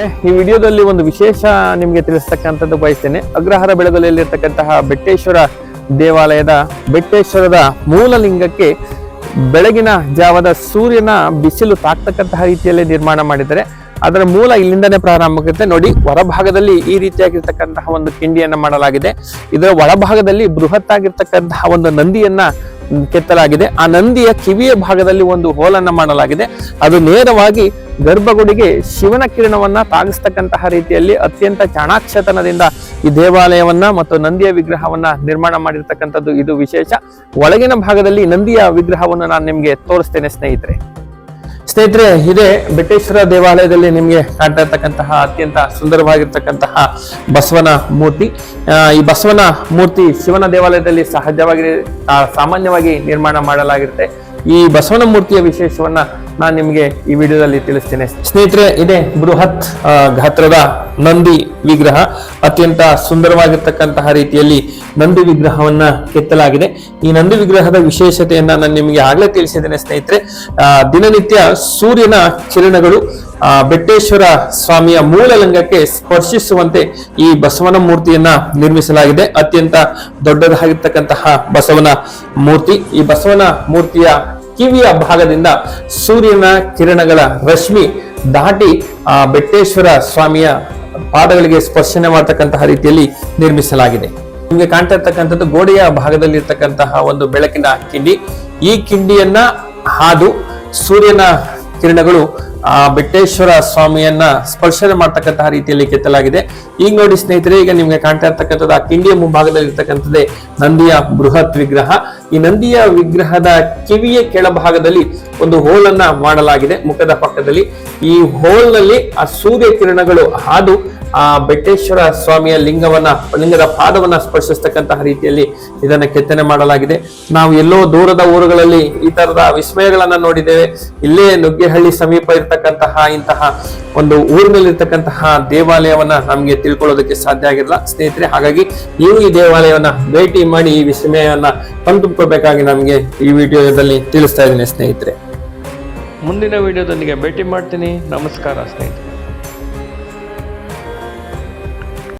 ಈ ವಿಡಿಯೋದಲ್ಲಿ ಒಂದು ವಿಶೇಷ ನಿಮಗೆ ತಿಳಿಸ್ತಕ್ಕಂಥದ್ದು ಬಯಸ್ತೇನೆ. ಅಗ್ರಹಾರ ಬೆಳಗಲಿಯಲ್ಲಿರ್ತಕ್ಕಂತಹ ಬೆಟ್ಟೇಶ್ವರ ದೇವಾಲಯದ ಬೆಟ್ಟೇಶ್ವರದ ಮೂಲ ಲಿಂಗಕ್ಕೆ ಬೆಳಗಿನ ಜಾವದ ಸೂರ್ಯನ ಬಿಸಿಲು ತಾಕ್ತಕ್ಕಂತಹ ರೀತಿಯಲ್ಲಿ ನಿರ್ಮಾಣ ಮಾಡಿದ್ದಾರೆ. ಅದರ ಮೂಲ ಇಲ್ಲಿಂದನೇ ಪ್ರಾರಂಭ ಆಗುತ್ತೆ. ನೋಡಿ, ಹೊರಭಾಗದಲ್ಲಿ ಈ ರೀತಿಯಾಗಿರ್ತಕ್ಕಂತಹ ಒಂದು ಕಿಂಡಿಯನ್ನ ಮಾಡಲಾಗಿದೆ. ಇದರ ಒಳಭಾಗದಲ್ಲಿ ಬೃಹತ್ ಆಗಿರ್ತಕ್ಕಂತಹ ಒಂದು ನಂದಿಯನ್ನ ಕೆತ್ತಲಾಗಿದೆ. ಆ ನಂದಿಯ ಕಿವಿಯ ಭಾಗದಲ್ಲಿ ಒಂದು ಹೋಲನ್ನ ಮಾಡಲಾಗಿದೆ. ಅದು ನೇರವಾಗಿ ಗರ್ಭಗುಡಿಗೆ ಶಿವನ ಕಿರಣವನ್ನ ತಾಗಿಸ್ತಕ್ಕಂತಹ ರೀತಿಯಲ್ಲಿ ಅತ್ಯಂತ ಚಾಣಾಕ್ಷತನದಿಂದ ಈ ದೇವಾಲಯವನ್ನ ಮತ್ತು ನಂದಿಯ ವಿಗ್ರಹವನ್ನ ನಿರ್ಮಾಣ ಮಾಡಿರ್ತಕ್ಕಂಥದ್ದು ಇದು ವಿಶೇಷ. ಒಳಗಿನ ಭಾಗದಲ್ಲಿ ನಂದಿಯ ವಿಗ್ರಹವನ್ನು ನಾನು ನಿಮಗೆ ತೋರಿಸ್ತೇನೆ ಸ್ನೇಹಿತರೆ. ಸ್ನೇಹಿತರೆ, ಇದೇ ಬ್ರಿಟಿಷರ ದೇವಾಲಯದಲ್ಲಿ ನಿಮಗೆ ಕಾಣ್ತಾ ಇರ್ತಕ್ಕಂತಹ ಅತ್ಯಂತ ಸುಂದರವಾಗಿರ್ತಕ್ಕಂತಹ ಬಸವನ ಮೂರ್ತಿ. ಈ ಬಸವನ ಮೂರ್ತಿ ಶಿವನ ದೇವಾಲಯದಲ್ಲಿ ಸಹಜವಾಗಿ ಸಾಮಾನ್ಯವಾಗಿ ನಿರ್ಮಾಣ ಮಾಡಲಾಗಿರುತ್ತೆ. ಈ ಬಸವನ ಮೂರ್ತಿಯ ವಿಶೇಷವನ್ನ ನಾನು ನಿಮಗೆ ಈ ವಿಡಿಯೋದಲ್ಲಿ ತಿಳಿಸ್ತೇನೆ. ಸ್ನೇಹಿತರೆ, ಇದೇ ಬೃಹತ್ ಗಾತ್ರದ ನಂದಿ ವಿಗ್ರಹ. ಅತ್ಯಂತ ಸುಂದರವಾಗಿರ್ತಕ್ಕಂತಹ ರೀತಿಯಲ್ಲಿ ನಂದಿ ವಿಗ್ರಹವನ್ನ ಕೆತ್ತಲಾಗಿದೆ. ಈ ನಂದಿ ವಿಗ್ರಹದ ವಿಶೇಷತೆಯನ್ನ ನಾನು ನಿಮಗೆ ಆಗ್ಲೇ ತಿಳಿಸಿದ್ದೇನೆ ಸ್ನೇಹಿತರೆ. ದಿನನಿತ್ಯ ಸೂರ್ಯನ ಕಿರಣಗಳು ಬೆಟ್ಟೇಶ್ವರ ಸ್ವಾಮಿಯ ಮೂಲ ಲಿಂಗಕ್ಕೆ ಸ್ಪರ್ಶಿಸುವಂತೆ ಈ ಬಸವನ ಮೂರ್ತಿಯನ್ನ ನಿರ್ಮಿಸಲಾಗಿದೆ. ಅತ್ಯಂತ ದೊಡ್ಡದಾಗಿರ್ತಕ್ಕಂತಹ ಬಸವನ ಮೂರ್ತಿ. ಈ ಬಸವನ ಮೂರ್ತಿಯ ಕಿವಿಯ ಭಾಗದಿಂದ ಸೂರ್ಯನ ಕಿರಣಗಳ ರಶ್ಮಿ ದಾಟಿ ಆ ಬೆಟ್ಟೇಶ್ವರ ಸ್ವಾಮಿಯ ಪಾದಗಳಿಗೆ ಸ್ಪರ್ಶನೆ ಮಾಡತಕ್ಕಂತಹ ರೀತಿಯಲ್ಲಿ ನಿರ್ಮಿಸಲಾಗಿದೆ. ನಿಮಗೆ ಕಾಣ್ತಾ ಇರ್ತಕ್ಕಂಥದ್ದು ಗೋಡೆಯ ಭಾಗದಲ್ಲಿ ಇರ್ತಕ್ಕಂತಹ ಒಂದು ಬೆಳಕಿನ ಕಿಂಡಿ. ಈ ಕಿಂಡಿಯನ್ನ ಹಾದು ಸೂರ್ಯನ ಕಿರಣಗಳು ಆ ಬೆಟ್ಟೇಶ್ವರ ಸ್ವಾಮಿಯನ್ನ ಸ್ಪರ್ಶನೆ ಮಾಡ್ತಕ್ಕಂತಹ ರೀತಿಯಲ್ಲಿ ಕೆತ್ತಲಾಗಿದೆ. ಈಗ ನೋಡಿ ಸ್ನೇಹಿತರೆ, ಈಗ ನಿಮ್ಗೆ ಕಾಣ್ತಾ ಇರ್ತಕ್ಕಂಥದ್ದು ಆ ಕಿಂಡಿಯ ಮುಂಭಾಗದಲ್ಲಿ ಇರ್ತಕ್ಕಂಥದ್ದೇ ನಂದಿಯ ಬೃಹತ್ ವಿಗ್ರಹ. ಈ ನಂದಿಯ ವಿಗ್ರಹದ ಕಿವಿಯ ಕೆಳಭಾಗದಲ್ಲಿ ಒಂದು ಹೋಲನ್ನ ಮಾಡಲಾಗಿದೆ. ಮುಖದ ಪಕ್ಕದಲ್ಲಿ ಈ ಹೋಲ್ನಲ್ಲಿ ಆ ಸೂರ್ಯ ಕಿರಣಗಳು ಹಾದು ಆ ಬೆಟ್ಟೇಶ್ವರ ಸ್ವಾಮಿಯ ಲಿಂಗವನ್ನ, ಲಿಂಗದ ಪಾದವನ್ನ ಸ್ಪರ್ಶಿಸ್ತಕ್ಕಂತಹ ರೀತಿಯಲ್ಲಿ ಇದನ್ನ ಕೆತ್ತನೆ ಮಾಡಲಾಗಿದೆ. ನಾವು ಎಲ್ಲೋ ದೂರದ ಊರುಗಳಲ್ಲಿ ಈ ತರದ ವಿಸ್ಮಯಗಳನ್ನ ನೋಡಿದ್ದೇವೆ. ಇಲ್ಲೇ ನುಗ್ಗೆಹಳ್ಳಿ ಸಮೀಪ ಇರ್ತಕ್ಕಂತಹ ಇಂತಹ ಒಂದು ಊರಿನಲ್ಲಿರ್ತಕ್ಕಂತಹ ದೇವಾಲಯವನ್ನ ನಮಗೆ ತಿಳ್ಕೊಳ್ಳೋದಕ್ಕೆ ಸಾಧ್ಯ ಆಗಿರಲ್ಲ. ಸ್ನೇಹಿತರೆ, ಹಾಗಾಗಿ ನೀವು ಈ ದೇವಾಲಯವನ್ನ ಭೇಟಿ ಮಾಡಿ ಈ ವಿಸ್ಮಯವನ್ನ ಕಣ್ತುಂಬಬೇಕಾಗಿ ನಮಗೆ ಈ ವಿಡಿಯೋದಲ್ಲಿ ತಿಳಿಸ್ತಾ ಇದ್ದೀನಿ ಸ್ನೇಹಿತರೆ. ಮುಂದಿನ ವಿಡಿಯೋದೊಂದಿಗೆ ಭೇಟಿ ಮಾಡ್ತೀನಿ. ನಮಸ್ಕಾರ ಸ್ನೇಹಿತರೆ.